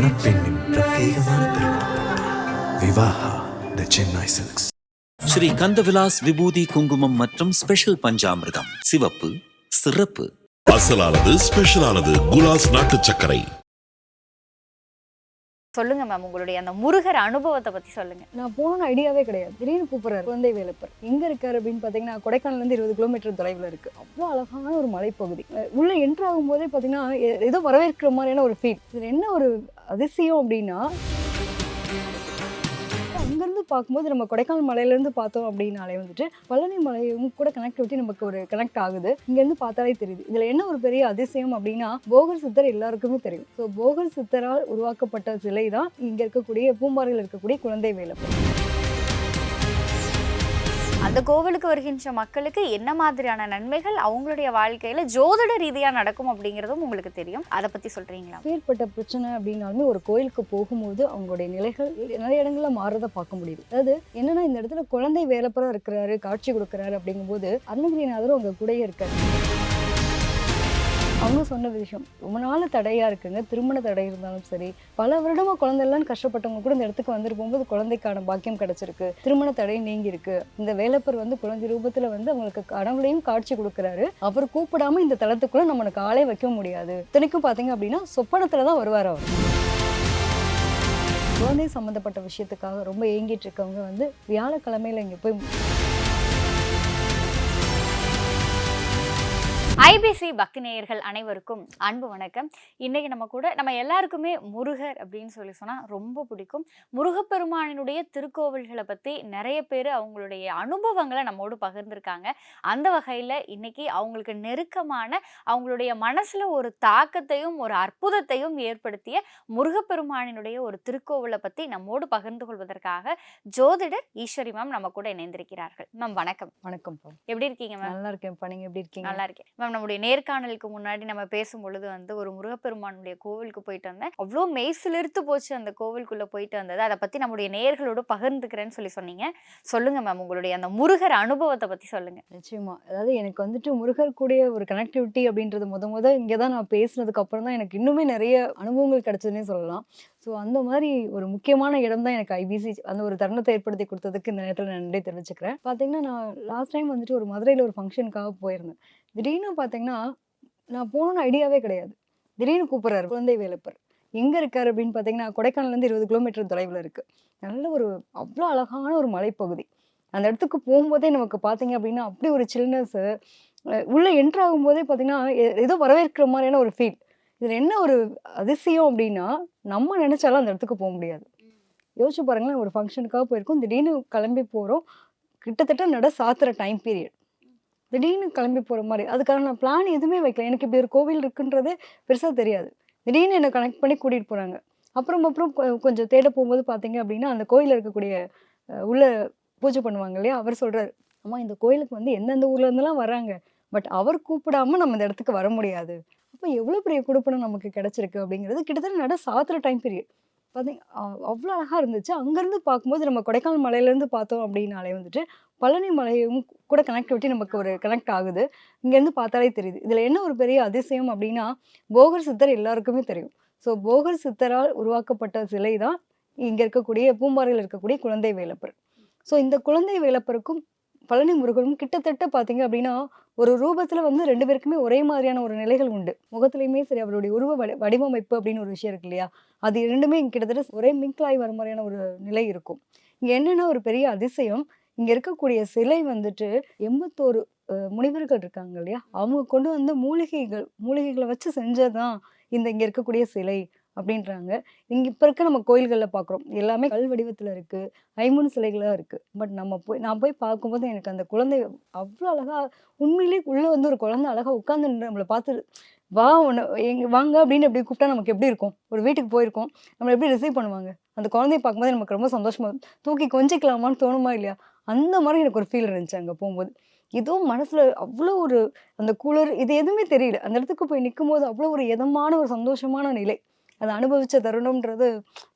மணப்பெண்ணின் பிரத்யேகமான திருமணம் Vivaha the Chennai silks Sri Kandavilas விபூதி குங்குமம் மற்றும் ஸ்பெஷல் பஞ்சாமிர்தம் சிவப்பு சிறப்பு அசலானது ஸ்பெஷலானது குலாஸ் நாட்டு சர்க்கரை சொல்லுங்க மேம் உங்களுடைய அந்த முருகர் அனுபவத்தை பத்தி சொல்லுங்க. நான் போகணும்னு ஐடியாவே கிடையாது. திடீர்னு கூப்பிடுறாரு குழந்தை வேலப்பர். எங்க இருக்காரு அப்படின்னு பார்த்தீங்கன்னா கொடைக்கானல்ல இருந்து இருபது கிலோமீட்டர் தொலைவில் இருக்கு. அவ்வளோ அழகான ஒரு மலைப்பகுதி. உள்ள என்ட்ரு ஆகும்போதே பார்த்தீங்கன்னா எ- ஏதோ வரவேற்கிற மாதிரியான ஒரு ஃபீல் இதுல என்ன ஒரு அதிசயம் அப்படின்னா பார்க்கும்போது நம்ம கொடைக்கானல் மலையிலேருந்து பார்த்தோம் அப்படின்னாலே வந்துட்டு பழனி மலையும் கூட கனெக்டிவிட்டி நமக்கு ஒரு கனெக்ட் ஆகுது. இங்கேருந்து பார்த்தாலே தெரியுது. இதில் என்ன ஒரு பெரிய அதிசயம் அப்படின்னா போகர் சித்தர் எல்லாருக்குமே தெரியும். ஸோ போகர் சித்தரால் உருவாக்கப்பட்ட சிலை தான் இங்கே இருக்கக்கூடிய பூம்பாறையில் இருக்கக்கூடிய குழந்தை வேலை அந்த கோவிலுக்கு வருகின்ற மக்களுக்கு என்ன மாதிரியான நன்மைகள் அவங்களுடைய வாழ்க்கையில ஜோதிட ரீதியா நடக்கும் அப்படிங்கிறதும் உங்களுக்கு தெரியும். அதை பத்தி சொல்றீங்களா? ஏற்பட்ட பிரச்சனை அப்படின்னாலுமே ஒரு கோயிலுக்கு போகும்போது அவங்களுடைய நிலைகள் நிறைய இடங்கள்ல மாறுறத பார்க்க முடியுது. அதாவது என்னன்னா இந்த இடத்துல குழந்தை வேலப்பரம் இருக்கிறாரு காட்சி கொடுக்குறாரு அப்படிங்கும்போது அருணகிரிநாதரும் அவங்க கூடயே இருக்காரு. அவங்க சொன்ன விஷயம். ரொம்ப நாள் தடையாக இருக்குங்க. திருமண தடை இருந்தாலும் சரி பல வருடமா குழந்தைலாம் கஷ்டப்பட்டவங்க கூட இந்த இடத்துக்கு வந்துட்டு போகும்போது குழந்தைக்கான பாக்கியம் கிடச்சிருக்கு. திருமண தடை நீங்கி இருக்கு இந்த வேலப்பர் வந்து குழந்தை ரூபத்தில் வந்து அவங்களுக்கு கடவுளையும் காட்சி கொடுக்குறாரு. அவர் கூப்பிடாம இந்த தளத்துக்குள்ள நம்மளுக்கு ஆளே வைக்க முடியாது. இத்தனைக்கும் பார்த்தீங்க அப்படின்னா சொப்பனத்தில் தான் வருவார் அவர். குழந்தை சம்மந்தப்பட்ட விஷயத்துக்காக ரொம்ப ஏங்கிட்டு இருக்கவங்க வந்து வியாழக்கிழமையில இங்கே போய் ஐபிசி பக்தி நேயர்கள் அனைவருக்கும் அன்பு வணக்கம். இன்னைக்கு நம்ம கூட நம்ம எல்லாருக்குமே முருகர் அப்படின்னு சொல்லி சொன்னா ரொம்ப பிடிக்கும். முருகப்பெருமானினுடைய திருக்கோவில்களை பத்தி நிறைய பேர் அவங்களுடைய அனுபவங்களை நம்மோடு பகிர்ந்திருக்காங்க. அந்த வகையில இன்னைக்கு அவங்களுக்கு நெருக்கமான அவங்களுடைய மனசுல ஒரு தாக்கத்தையும் ஒரு அற்புதத்தையும் ஏற்படுத்திய முருகப்பெருமானினுடைய ஒரு திருக்கோவிலை பத்தி நம்மோடு பகிர்ந்து கொள்வதற்காக ஜோதிடர் ஈஸ்வரி மேம் நம்ம கூட இணைந்திருக்கிறார்கள். மேம் வணக்கம். வணக்கம். எப்படி இருக்கீங்க மேம் நல்லா இருக்கேன்ப்பா. நீங்க எப்படி இருக்கீங்க? நல்லா இருக்கேன். மேம் நம்முடைய நேர்காணலுக்கு முன்னாடி நம்ம பேசும் பொழுது வந்து ஒரு முருகப்பெருமானுடைய கோவிலுக்கு போயிட்டு வந்தேன். அவ்வளோ மெய்சிலிருத்து போச்சு அந்த கோவிலுக்குள்ள போயிட்டு வந்தது. அதை பத்தி நம்முடைய நேர்களோட பகிர்ந்துக்கிறேன்னு சொல்லி சொன்னீங்க. சொல்லுங்க மேம் உங்களுடைய அந்த முருகர் அனுபவத்தை பத்தி சொல்லுங்க. நிச்சயமா. அதாவது எனக்கு வந்துட்டு முருகர் கூடிய ஒரு கனெக்டிவிட்டி அப்படின்றது முத முத இங்கே தான் நான் பேசினதுக்கு அப்புறம் தான் எனக்கு இன்னுமே நிறைய அனுபவங்கள் கிடைச்சதுன்னே சொல்லலாம். ஸோ அந்த மாதிரி ஒரு முக்கியமான இடம் தான் எனக்கு ஐபிசி அந்த ஒரு தருணத்தை ஏற்படுத்தி கொடுத்ததுக்கு இந்த நேரத்தில் நான் நன்றி தெரிவிச்சுக்கிறேன். பார்த்தீங்கன்னா நான் லாஸ்ட் டைம் வந்துட்டு ஒரு மதுரையில் ஒரு ஃபங்க்ஷனுக்காக போயிருந்தேன். திடீர்னு பார்த்தீங்கன்னா நான் போகணுன்னு ஐடியாவே கிடையாது. திடீர்னு கூப்பிட்றாரு குழந்தை வேலப்பர். எங்கே இருக்கார் அப்படின்னு பார்த்தீங்கன்னா கொடைக்கானல்லேருந்து இருபது கிலோமீட்டர் தொலைவில் இருக்குது நல்ல ஒரு அவ்வளோ அழகான ஒரு மலைப்பகுதி. அந்த இடத்துக்கு போகும்போதே நமக்கு பார்த்தீங்க அப்படின்னா அப்படி ஒரு சில்னஸ்ஸு உள்ளே என்ட்ரு ஆகும்போதே பார்த்தீங்கன்னா ஏதோ வரவேற்கிற மாதிரியான ஒரு ஃபீல் இதில் என்ன ஒரு அதிசயம் அப்படின்னா நம்ம நினச்சாலும் அந்த இடத்துக்கு போக முடியாது. யோசிச்சு பாருங்களேன் ஒரு ஃபங்க்ஷனுக்காக போயிருக்கோம் திடீர்னு கிளம்பி போகிறோம் கிட்டத்தட்ட நட சாத்துற டைம் பீரியட் திடீர்னு கிளம்பி போகிற மாதிரி அதுக்கான நான் பிளான் எதுவுமே வைக்கல. எனக்கு இப்படி ஒரு கோவில் இருக்குன்றதே பெருசாக தெரியாது. திடீர்னு என்னை கனெக்ட் பண்ணி கூட்டிகிட்டு போகிறாங்க அப்புறம் அப்புறம் கொஞ்சம் தேட போகும்போது பார்த்தீங்க அப்படின்னா அந்த கோயிலில் இருக்கக்கூடிய உள்ள பூஜை பண்ணுவாங்க இல்லையா? அவர் சொல்கிறார் அம்மா இந்த கோயிலுக்கு வந்து எந்தெந்த ஊர்லேருந்துலாம் வராங்க பட் அவர் கூப்பிடாம நம்ம இந்த இடத்துக்கு வர முடியாது. அப்போ எவ்வளோ பெரிய கொடுப்பனம் நமக்கு கிடச்சிருக்கு அப்படிங்கிறது கிட்டத்தட்ட நட சாத்துற டைம் பீரியட் பார்த்தீங்க அவ்வளோ அழகாக இருந்துச்சு. அங்கேருந்து பார்க்கும்போது நம்ம கொடைக்கானல் மலையிலேருந்து பார்த்தோம் அப்படின்னாலே வந்துட்டு பழனி மலையும் கூட கனெக்டிவிட்டி நமக்கு ஒரு கனெக்ட் ஆகுது. இங்கேருந்து பார்த்தாலே தெரியுது. இதில் என்ன ஒரு பெரிய அதிசயம் அப்படின்னா போகர் சித்தர் எல்லாருக்குமே தெரியும். ஸோ போகர் சித்தரால் உருவாக்கப்பட்ட சிலை தான் இங்கே இருக்கக்கூடிய பூம்பாறையில் இருக்கக்கூடிய குழந்தை வேலப்பர். ஸோ இந்த குழந்தை வேலப்பருக்கும் பழனி முருகனும் கிட்டத்தட்ட பார்த்தீங்க அப்படின்னா ஒரு ரூபத்தில் வந்து ரெண்டு பேருக்குமே ஒரே மாதிரியான ஒரு நிலைகள் உண்டு. முகத்துலையுமே சரி அவருடைய உருவ வடி வடிவமைப்பு அப்படின்னு ஒரு விஷயம் இருக்கு இல்லையா? அது இரண்டுமே இங்க கிட்டத்தட்ட ஒரே மிங்கிளாய் வர மாதிரியான ஒரு நிலை இருக்கும். இங்கே என்னென்னா ஒரு பெரிய அதிசயம். இங்கே இருக்கக்கூடிய சிலை வந்துட்டு எண்பத்தோரு முனிவர்கள் இருக்காங்க இல்லையா? அவங்க கொண்டு வந்த மூலிகைகள் மூலிகைகளை வச்சு செஞ்சதான் இந்த இங்கே இருக்கக்கூடிய சிலை. அப்படின்றாங்க. இங்கே இப்போ இருக்க நம்ம கோயில்களில் பார்க்குறோம் எல்லாமே கல் வடிவத்தில் இருக்குது ஐம்பொன் சிலைகளாக இருக்குது பட் நம்ம போய் நான் போய் பார்க்கும்போது எனக்கு அந்த குழந்தை அவ்வளோ அழகாக உண்மையிலேயே உள்ளே வந்து ஒரு குழந்தை அழகாக உட்காந்து நம்மளை பார்த்து வா ஒன்று எங்க வாங்க அப்படின்னு எப்படி கூப்பிட்டா நமக்கு எப்படி இருக்கும்? ஒரு வீட்டுக்கு போயிருக்கோம். நம்மளை எப்படி ரிசீவ் பண்ணுவாங்க? அந்த குழந்தைய பார்க்கும்போது நமக்கு ரொம்ப சந்தோஷமா இருக்கும். தூக்கி கொஞ்சிக்கலாமான்னு தோணுமா இல்லையா? அந்த மாதிரி எனக்கு ஒரு ஃபீல் இருந்துச்சு அங்கே போகும்போது. ஏதோ மனசுல அவ்வளோ ஒரு அந்த குளிர் இது எதுவுமே தெரியல. அந்த இடத்துக்கு போய் நிற்கும் போது அவ்வளோ ஒரு இதமான ஒரு சந்தோஷமான நிலை. அதை அனுபவிச்ச தருணம்ன்றது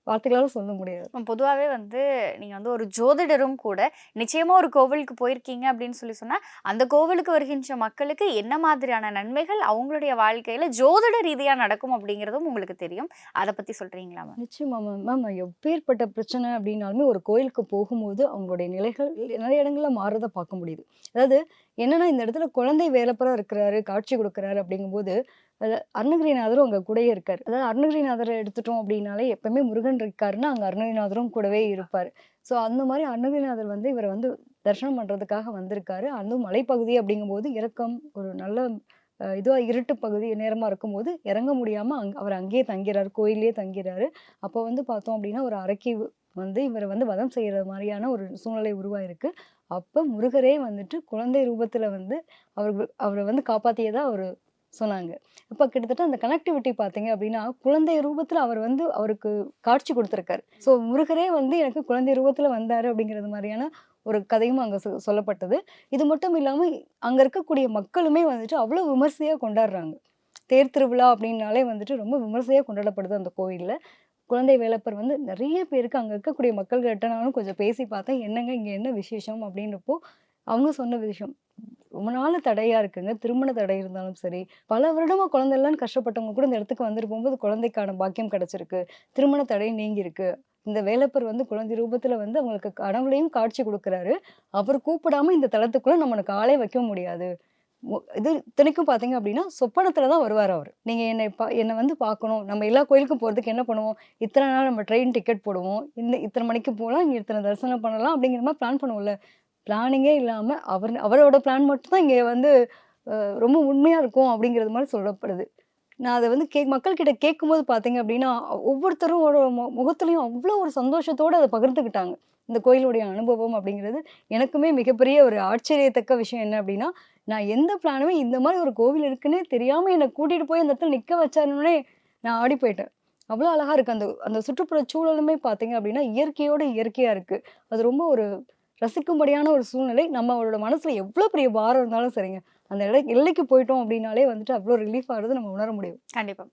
வார்த்தைகளால சொல்ல முடியாது. பொதுவாகவே வந்து நீங்கள் வந்து ஒரு ஜோதிடரும் கூட நிச்சயமாக ஒரு கோவிலுக்கு போயிருக்கீங்க அப்படின்னு சொல்லி சொன்னால் அந்த கோவிலுக்கு வருகின்ற மக்களுக்கு என்ன மாதிரியான நன்மைகள் அவங்களுடைய வாழ்க்கையில் ஜோதிட ரீதியாக நடக்கும் அப்படிங்கிறதும் உங்களுக்கு தெரியும். அதை பற்றி சொல்கிறீங்களா மேம் நிச்சயமா மேம் மேம் எப்பேற்பட்ட பிரச்சனை அப்படின்னாலுமே ஒரு கோயிலுக்கு போகும்போது அவங்களுடைய நிலைகள் நிறைய இடங்கள்ல மாறுறத பார்க்க முடியுது. அதாவது என்னன்னா இந்த இடத்துல குழந்தை வேலப்பரா இருக்கிறாரு காட்சி கொடுக்குறாரு அப்படிங்கும்போது அது அருணகிரிநாதரும் அங்க கூடயே இருக்காரு. அதாவது அருணகிரிநாதரை எடுத்துட்டோம் அப்படின்னாலே எப்பவுமே முருகன் இருக்காருன்னா அங்க அருணகிரிநாதரும் கூடவே இருப்பார். ஸோ அந்த மாதிரி அருணகிரிநாதர் வந்து இவரை வந்து தரிசனம் பண்றதுக்காக வந்திருக்காரு. அதுவும் மலைப்பகுதி அப்படிங்கும்போது இறக்கம் ஒரு நல்ல இதுவாக இதுவா இருட்டு பகுதி நேரமா இருக்கும்போது இறங்க முடியாம அங் அவர் அங்கேயே தங்கிறாரு கோயிலே தங்கிறாரு. அப்போ வந்து பார்த்தோம் அப்படின்னா ஒரு அரைக்கி வந்து இவரை வந்து வதம் செய்யற மாதிரியான ஒரு சூழ்நிலை உருவாயிருக்கு. அப்ப முருகரே வந்துட்டு குழந்தை ரூபத்துல வந்து அவர் அவரை வந்து காப்பாத்தியதா அவர் சொன்னாங்க. இப்போ கிட்டத்தட்ட அந்த கனெக்டிவிட்டி பார்த்தீங்க அப்படின்னா குழந்தை ரூபத்தில் அவர் வந்து அவருக்கு காட்சி கொடுத்துருக்காரு. ஸோ முருகரே வந்து எனக்கு குழந்தை ரூபத்தில் வந்தார் அப்படிங்கிறது மாதிரியான ஒரு கதையும் அங்கே சொ- சொல்லப்பட்டது. இது மட்டும் இல்லாமல் அங்கே இருக்கக்கூடிய மக்களுமே வந்துட்டு அவ்வளோ விமர்சையாக கொண்டாடுறாங்க. தேர் திருவிழா அப்படின்னாலே வந்துட்டு ரொம்ப விமர்சையாக கொண்டாடப்படுது அந்த கோயிலில். குழந்தை வேலப்பர் வந்து நிறைய பேருக்கு அங்கே இருக்கக்கூடிய மக்கள்கிட்ட நானும் கொஞ்சம் பேசி பார்த்தேன். என்னங்க இங்கே என்ன விசேஷம் அப்படின்றப்போ அவங்க சொன்ன விஷயம். ரொம்ப நாள் தடையா இருக்குங்க. திருமண தடை இருந்தாலும் சரி பல வருடமா குழந்தை எல்லாம் கஷ்டப்பட்டவங்க கூட இந்த இடத்துக்கு வந்துட்டு போகும்போது குழந்தைக்கான பாக்கியம் கிடைச்சிருக்கு. திருமண தடை நீங்கி இருக்கு இந்த வேலப்பர் வந்து குழந்தை ரூபத்துல வந்து அவங்களுக்கு கனவுலையும் காட்சி கொடுக்குறாரு. அவர் கூப்பிடாம இந்த தளத்துக்குள்ள நம்மளுக்கு ஆளே வைக்க முடியாது. இது இத்தனைக்கும் பார்த்தீங்க அப்படின்னா சொப்பனத்துல தான் வருவார் அவர். நீங்க என்னை பா என்னை வந்து பார்க்கணும் நம்ம எல்லா கோயிலுக்கும் போறதுக்கு என்ன பண்ணுவோம்? இத்தனை நாள் நம்ம ட்ரெயின் டிக்கெட் போடுவோம். இந்த இத்தனை மணிக்கு போகலாம் இங்கே இத்தனை தரிசனம் பண்ணலாம் அப்படிங்கிற மாதிரி பிளான் பண்ணுவோம்ல. பிளானிங்கே இல்லாமல் அவர் அவரோட பிளான் மட்டும் தான் வந்து ரொம்ப உண்மையாக இருக்கும் அப்படிங்கிறது மாதிரி சொல்லப்படுது. நான் அதை வந்து கே மக்கள்கிட்ட கேட்கும்போது பார்த்தீங்க அப்படின்னா ஒவ்வொருத்தரும் மு முகத்துலையும் அவ்வளோ ஒரு சந்தோஷத்தோடு அதை பகிர்ந்துக்கிட்டாங்க. இந்த கோயிலுடைய அனுபவம் அப்படிங்கிறது எனக்குமே மிகப்பெரிய ஒரு ஆச்சரியத்தக்க விஷயம் என்ன அப்படின்னா நான் எந்த பிளானுமே இந்த மாதிரி ஒரு கோவில் இருக்குன்னே தெரியாமல் என்னை கூட்டிகிட்டு போய் அந்த இடத்துல நிற்க வச்சாருன்னே நான் ஆடி போயிட்டேன். அவ்வளோ அழகாக இருக்குது அந்த அந்த சுற்றுப்புற சூழலுமே பார்த்தீங்க அப்படின்னா இயற்கையோட இயற்கையாக இருக்குது அது ரொம்ப ஒரு ரசிக்கும்படியான ஒரு சூழ்நிலை. நம்மளோட மனசில் எவ்வளோ பெரிய பாரம் இருந்தாலும் சரிங்க. அந்த இட எல்லைக்கு போயிட்டோம் அப்படின்னாலே வந்துட்டு அவ்வளோ ரிலீஃப் ஆகிறது நம்ம உணர முடியும். கண்டிப்பா.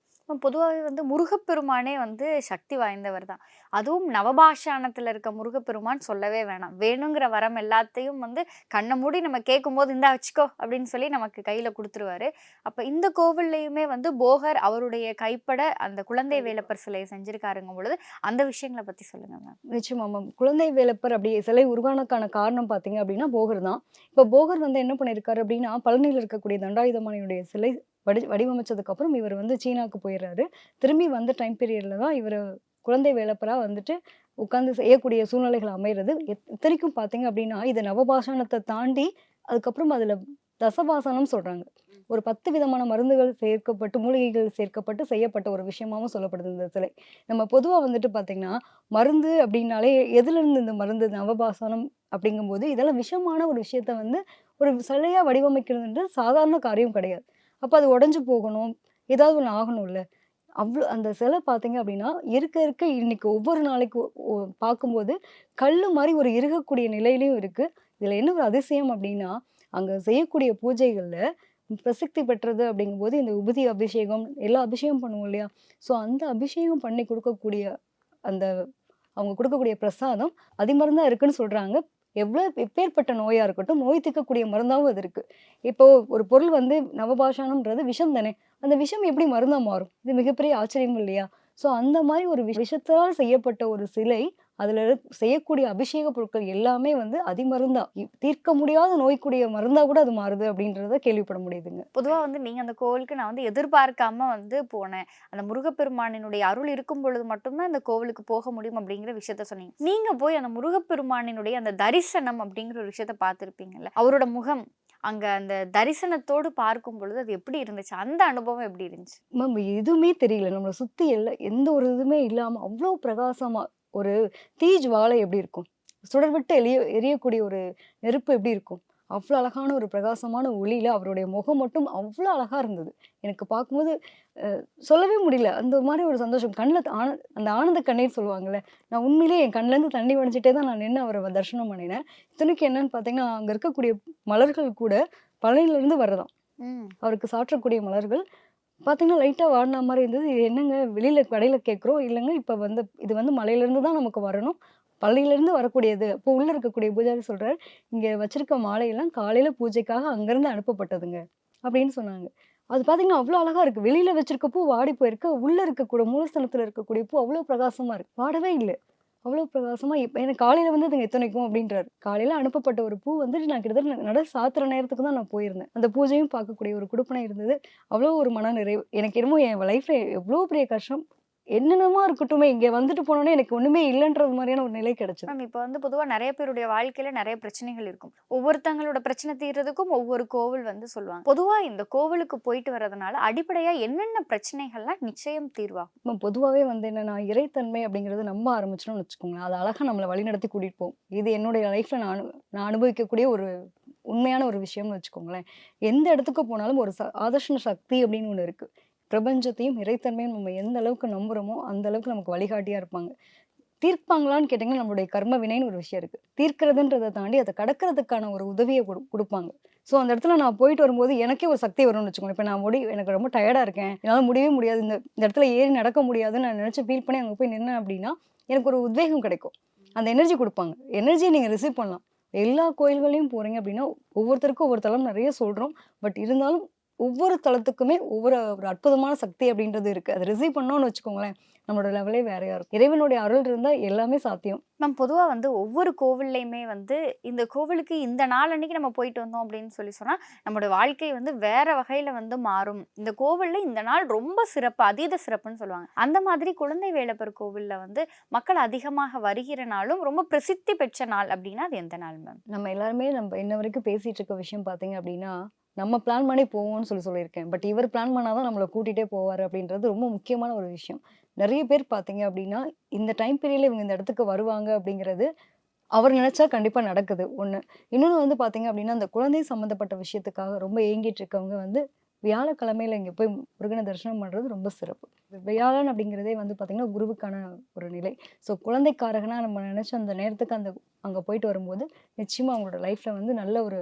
பொதுவாகவே வந்து முருகப்பெருமானே வந்து சக்தி வாய்ந்தவர் தான். அதுவும் நவபாஷானத்தில் இருக்க முருகப்பெருமான் சொல்லவே வேணாம். வேணுங்கிற வரம் எல்லாத்தையும் வந்து கண்ணை மூடி நம்ம கேட்கும்போது இந்தா வச்சுக்கோ அப்படின்னு சொல்லி நமக்கு கையில் கொடுத்துருவாரு. அப்போ இந்த கோவில்லையுமே வந்து போகர் அவருடைய கைப்பட அந்த குழந்தை வேலப்பர் சிலையை செஞ்சுருக்காருங்கும் பொழுது அந்த விஷயங்களை பற்றி சொல்லுங்க மேம். நிச்சயமா மேம். குழந்தை வேலப்பர் அப்படி சிலை உருவானதுக்கான காரணம் பார்த்தீங்க அப்படின்னா போகர் தான். இப்போ போகர் வந்து என்ன பண்ணியிருக்காரு அப்படின்னா பழனியில் இருக்கக்கூடிய தண்டாயுதமானியுடைய சிலை வடி வடிவமைச்சதுக்கப்புறம் இவர் வந்து சீனாவுக்கு போயிடுறாரு திரும்பி வந்த டைம் பீரியடில் தான் இவர் குழந்தை வேலப்பரா வந்துட்டு உட்காந்து செய்யக்கூடிய சூழ்நிலைகள் அமைகிறது எத்- இத்தனைக்கும் பார்த்தீங்க அப்படின்னா இது நவபாஷானத்தை தாண்டி அதுக்கப்புறம் அதில் தசபாசனம் சொல்கிறாங்க ஒரு பத்து விதமான மருந்துகள் சேர்க்கப்பட்டு மூலிகைகள் சேர்க்கப்பட்டு செய்யப்பட்ட ஒரு விஷயமாகவும் சொல்லப்படுது இந்த சிலை. நம்ம பொதுவாக வந்துட்டு பார்த்தீங்கன்னா மருந்து அப்படின்னாலே எதுலேருந்து இந்த மருந்து நவபாசனம் அப்படிங்கும்போது இதெல்லாம் விஷமான ஒரு விஷயத்த வந்து ஒரு சிலையாக வடிவமைக்கிறதுன்றது சாதாரண காரியம் கிடையாது. அப்போ அது உடஞ்சி போகணும். ஏதாவது ஒன்று ஆகணும்ல. அவ்வளோ அந்த சிலை பார்த்தீங்க அப்படின்னா இருக்க இருக்க இன்னைக்கு ஒவ்வொரு நாளைக்கு பார்க்கும்போது கல் மாதிரி ஒரு இருக்கக்கூடிய நிலையிலையும் இருக்கு. இதில் என்ன ஒரு அதிசயம் அப்படின்னா அங்கே செய்யக்கூடிய பூஜைகளில் பிரசித்தி பெற்றது அப்படிங்கும்போது இந்த உபதி அபிஷேகம் எல்லா அபிஷேகம் பண்ணுவோம் இல்லையா? ஸோ அந்த அபிஷேகம் பண்ணி கொடுக்கக்கூடிய அந்த அவங்க கொடுக்கக்கூடிய பிரசாதம் அதிமருந்தா இருக்குன்னு சொல்கிறாங்க எவ்வளவு எப்பேற்பட்ட நோயா இருக்கட்டும் நோய் தீர்க்கக்கூடிய மருந்தாவும் அது இருக்கு. இப்போ ஒரு பொருள் வந்து நவபாஷானம்ன்றது விஷம் தானே? அந்த விஷம் எப்படி மருந்தா மாறும்? இது மிகப்பெரிய ஆச்சரியம் இல்லையா? ஸோ அந்த மாதிரி ஒரு விஷ- விஷத்தால் செய்யப்பட்ட ஒரு சிலை அதுல செய்யக்கூடிய அபிஷேக பொருட்கள் எல்லாமே வந்து அதிமருந்தா. தீர்க்க முடியாத நோய்க்குடைய மருந்தா கூட அது மாறுது அப்படின்றத கேள்விப்பட முடியுதுங்க. பொதுவா வந்து நீங்க அந்த கோவிலுக்கு நான் வந்து எதிர்பார்க்காம வந்து போனேன். அந்த முருகப்பெருமானினுடைய அருள் இருக்கும் பொழுது மட்டும்தான் அந்த கோவிலுக்கு போக முடியும் அப்படிங்கிற விஷயத்த சொன்னீங்க. நீங்க போய் அந்த முருகப்பெருமானினுடைய அந்த தரிசனம் அப்படிங்கிற ஒரு விஷயத்த பார்த்திருப்பீங்கல்ல அவரோட முகம் அங்க அந்த தரிசனத்தோடு பார்க்கும் பொழுது அது எப்படி இருந்துச்சு? அந்த அனுபவம் எப்படி இருந்துச்சு? மேம் எதுவுமே தெரியல. நம்மளை சுத்தி எல்லாம் எந்த ஒரு இதுவுமே இல்லாம அவ்வளோ பிரகாசமா ஒரு தீ ஜுவாலை எப்படி இருக்கும்? சுடர் விட்டு எரிய எரியக்கூடிய ஒரு நெருப்பு எப்படி இருக்கும்? அவ்வளோ அழகான ஒரு பிரகாசமான ஒளியில அவருடைய முகம் மட்டும் அவ்வளோ அழகா இருந்தது. எனக்கு பார்க்கும்போது சொல்லவே முடியல. அந்த மாதிரி ஒரு சந்தோஷம். கண்ணில் ஆன அந்த ஆனந்த கண்ணீர் சொல்லுவாங்கல்ல நான் உண்மையிலேயே என் கண்ணுலேருந்து தண்ணி வடிஞ்சிட்டே தான் நான் நின்று அவரை தரிசனம் பண்ணினேன். இத்தனைக்கு என்னன்னு பார்த்தீங்கன்னா அங்கே இருக்கக்கூடிய மலர்கள் கூட பழனியிலேருந்து வர்றதாம். அவருக்கு சாற்றக்கூடிய மலர்கள் பார்த்தீங்கன்னா லைட்டாக வாடின மாதிரி இருந்தது. இது என்னங்க? வெளியில் கடையில் கேட்குறோம். இல்லைங்க இப்போ வந்து இது வந்து மலையிலேருந்து தான் நமக்கு வரணும். பள்ளியிலேருந்து வரக்கூடியது. அப்போ உள்ளே இருக்கக்கூடிய பூஜாரி சொல்கிறார் இங்கே வச்சிருக்க மாலையெல்லாம் காலையில் பூஜைக்காக அங்கேருந்து அனுப்பப்பட்டதுங்க. அப்படின்னு சொன்னாங்க. அது பார்த்தீங்கன்னா அவ்வளோ அழகாக இருக்குது வெளியில் வச்சிருக்க பூ வாடி போயிருக்கு உள்ளே இருக்கக்கூடிய மூலஸ்தனத்தில் இருக்கக்கூடிய பூ அவ்வளோ பிரகாசமாக இருக்குது வாடவே இல்லை. அவ்வளோ பிரகாசமாக இப்போ எனக்கு காலையில் வந்து அதுங்க எத்தனைக்கும் அப்படின்றாரு. காலையில் அனுப்பப்பட்ட ஒரு பூ வந்துட்டு நான் கிட்டத்தட்ட நட சாத்திர நேரத்துக்கு தான் நான் போயிருந்தேன். அந்த பூஜையும் பார்க்கக்கூடிய ஒரு குடுப்பனை இருந்தது. அவ்வளோ ஒரு மன நிறைவு. எனக்கு என்னமோ என் லைஃப்பில் எவ்வளோ பெரிய கஷ்டம். என்னென்னமா இருக்கட்டுமே இங்கே வந்துட்டு போனோன்னே எனக்கு ஒன்றுமே இல்லைன்றது மாதிரியான ஒரு நிலை கிடைச்சது. மேம் இப்போ வந்து பொதுவா நிறைய பேருடைய வாழ்க்கையில நிறைய பிரச்சனைகள் இருக்கும். ஒவ்வொருத்தங்களோட பிரச்சனை தீர்றதுக்கும் ஒவ்வொரு கோவில் வந்து சொல்லுவாங்க. பொதுவா இந்த கோவிலுக்கு போயிட்டு வர்றதுனால அடிப்படையா என்னென்ன பிரச்சனைகள்லாம் நிச்சயம் தீர்வாகும்? இப்போ பொதுவாகவே வந்து என்னன்னா இறைத்தன்மை அப்படிங்கிறது நம்ப ஆரம்பிச்சிட்டோம்னு வச்சுக்கோங்களேன். அது அழகாக நம்மளை வழிநடத்தி கூட்டிகிட்டு போகும். இது என்னுடைய லைஃப்பில் நான் நான் அனுபவிக்கக்கூடிய ஒரு உண்மையான ஒரு விஷயம்னு வச்சுக்கோங்களேன். எந்த இடத்துக்கு போனாலும் ஒரு ச ஆதர்ஷண சக்தி அப்படின்னு ஒன்று இருக்குது பிரபஞ்சத்தையும் இறைத்தன்மையும் நம்ம எந்த அளவுக்கு நம்புகிறோமோ அந்த அளவுக்கு நமக்கு வழிகாட்டியாக இருப்பாங்க. தீர்ப்பாங்களான்னு கேட்டிங்கன்னா நம்மளுடைய கர்ம வினைன்னு ஒரு விஷயம் இருக்குது தீர்க்கிறதுன்றதை தாண்டி அதை கடக்கிறதுக்கான ஒரு உதவியை கொடு கொடுப்பாங்க. ஸோ அந்த இடத்துல நான் போயிட்டு வரும்போது எனக்கே ஒரு சக்தி வரும்னு வச்சுக்கோங்க. இப்போ நான் முடி எனக்கு ரொம்ப டயர்டாக இருக்கேன். என்னால் முடியவே முடியாது. இந்த இந்த இடத்துல ஏறி நடக்க முடியாதுன்னு நான் நினச்சி ஃபீல் பண்ணி அங்கே போய் நின்னேன் அப்படின்னா எனக்கு ஒரு உத்வேகம் கிடைக்கும். அந்த எனர்ஜி கொடுப்பாங்க. எனர்ஜியை நீங்கள் ரிசீவ் பண்ணலாம். எல்லா கோயில்களையும் போகிறீங்க அப்படின்னா ஒவ்வொருத்தருக்கும் ஒவ்வொரு நிறைய சொல்கிறோம் பட் இருந்தாலும் ஒவ்வொரு தளத்துக்குமே ஒவ்வொரு ஒரு அற்புதமான சக்தி அப்படின்றது இருக்குது அதை ரிசீவ் பண்ணோன்னு வச்சுக்கோங்களேன் நம்மளோட லெவலே வேறையாக இருக்கும். இறைவனுடைய அருள் இருந்தால் எல்லாமே சாத்தியம். மேம் பொதுவா வந்து ஒவ்வொரு கோவில்லையுமே வந்து இந்த கோவிலுக்கு இந்த நாள் அன்னைக்கு நம்ம போயிட்டு வந்தோம் அப்படின்னு சொல்லி சொன்னா நம்மளோட வாழ்க்கை வந்து வேற வகையில வந்து மாறும். இந்த கோவில்ல இந்த நாள் ரொம்ப சிறப்பு அதீத சிறப்புன்னு சொல்லுவாங்க. அந்த மாதிரி குழந்தை வேலப்பர் கோவில்ல வந்து மக்கள் அதிகமாக வருகிற நாளும் ரொம்ப பிரசித்தி பெற்ற நாள் அப்படின்னா அது எந்த நாள் மேம்? நம்ம எல்லாருமே நம்ம இன்ன வரைக்கும் பேசிட்டு இருக்க விஷயம் பார்த்தீங்க அப்படின்னா நம்ம பிளான் பண்ணி போவோம்னு சொல்லி சொல்லியிருக்கேன். பட் இவர் பிளான் பண்ணாதான் நம்மளை கூட்டிகிட்டே போவார் அப்படின்றது ரொம்ப முக்கியமான ஒரு விஷயம். நிறைய பேர் பார்த்தீங்க அப்படின்னா இந்த டைம் பீரியடில் இவங்க இந்த இடத்துக்கு வருவாங்க அப்படிங்கிறது அவர் நினச்சா கண்டிப்பாக நடக்குது. ஒன்று இன்னொன்று வந்து பார்த்தீங்க அப்படின்னா அந்த குழந்தை சம்மந்தப்பட்ட விஷயத்துக்காக ரொம்ப ஏங்கிட்டு இருக்கவங்க வந்து வியாழக்கிழமையில இங்கே போய் முருகனை தரிசனம் பண்ணுறது ரொம்ப சிறப்பு. வியாழன் அப்படிங்கிறதே வந்து பார்த்திங்கன்னா குருவுக்கான ஒரு நிலை. ஸோ குழந்தைக்காரகனாக நம்ம நினச்ச அந்த நேரத்துக்கு அந்த அங்கே போயிட்டு வரும்போது நிச்சயமாக அவங்களோட லைஃப்பில் வந்து நல்ல ஒரு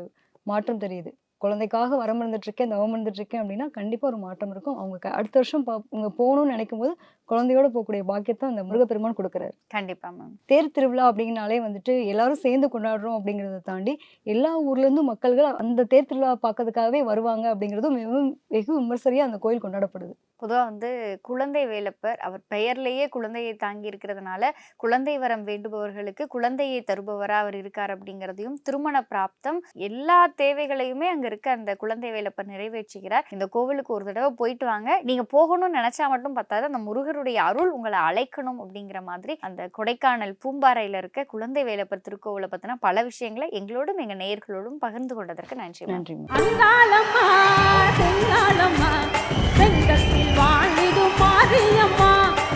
மாற்றம் தெரியுது. குழந்தைக்காக வரம் இருந்துட்டுருக்கேன் தவம் இருந்துட்டுருக்கேன் அப்படின்னா கண்டிப்பாக ஒரு மாற்றம் இருக்கும். அவங்க அடுத்த வருஷம் பா இங்கே போகணும்னு நினைக்கும் போது குழந்தையோட போகக்கூடிய பாக்கியத்தை அந்த முருகப்பெருமான் கொடுக்குறாரு. கண்டிப்பா மேம் தேர் திருவிழா அப்படிங்கனாலே வந்துட்டு எல்லாரும் சேர்ந்து கொண்டாடுறோம் அப்படிங்கிறத தாண்டி எல்லா ஊர்லேருந்தும் மக்கள்கள் அந்த தேர் திருவிழா பார்க்கறதுக்காகவே வருவாங்க அப்படிங்கிறதும் மிகவும் வெகு விமர்சரியாக அந்த கோயில் கொண்டாடப்படுது. பொதுவா வந்து குழந்தை வேலப்பர் அவர் பெயர்லேயே குழந்தையை தாங்கி இருக்கிறதுனால குழந்தை வரம் வேண்டுபவர்களுக்கு குழந்தையை தருபவரா அவர் இருக்கார் அப்படிங்கிறதையும் திருமண பிராப்தம் எல்லா தேவைகளையுமே அங்க இருக்க. அந்த குழந்தை வேலப்பர் நிறைவேற்றுகிறார். இந்த கோவிலுக்கு ஒரு தடவை போயிட்டு வாங்க. நீங்க போகணும்னு நினைச்சா மட்டும் பத்தாது. அந்த முருகருடைய அருள் உங்களை அழைக்கணும் அப்படிங்கிற மாதிரி அந்த கொடைக்கானல் பூம்பாறையில இருக்க குழந்தை வேலப்பர் திருக்கோவிலை பத்தின பல விஷயங்களை எங்களோடும் எங்க நேயர்களோடும் பகிர்ந்து கொண்டதற்கு நன்றி. நன்றி மாரியம்மா.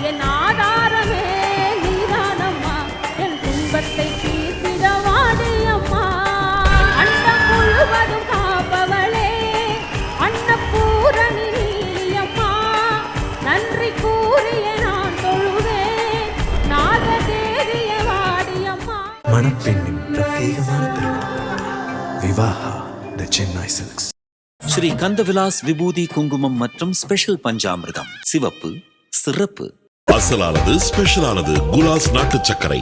என் ஆதாரமே மணப்பெண்ணின் பிரத்யேகமான விவாஹா த சென்னை சில்க்ஸ் ஸ்ரீ கந்தவிலாஸ் விபூதி குங்குமம் மற்றும் ஸ்பெஷல் பஞ்சாமிர்தம். சிவப்பு சிறப்பு. அசலானது ஸ்பெஷலானது குலாஸ் நாட்டு சர்க்கரை.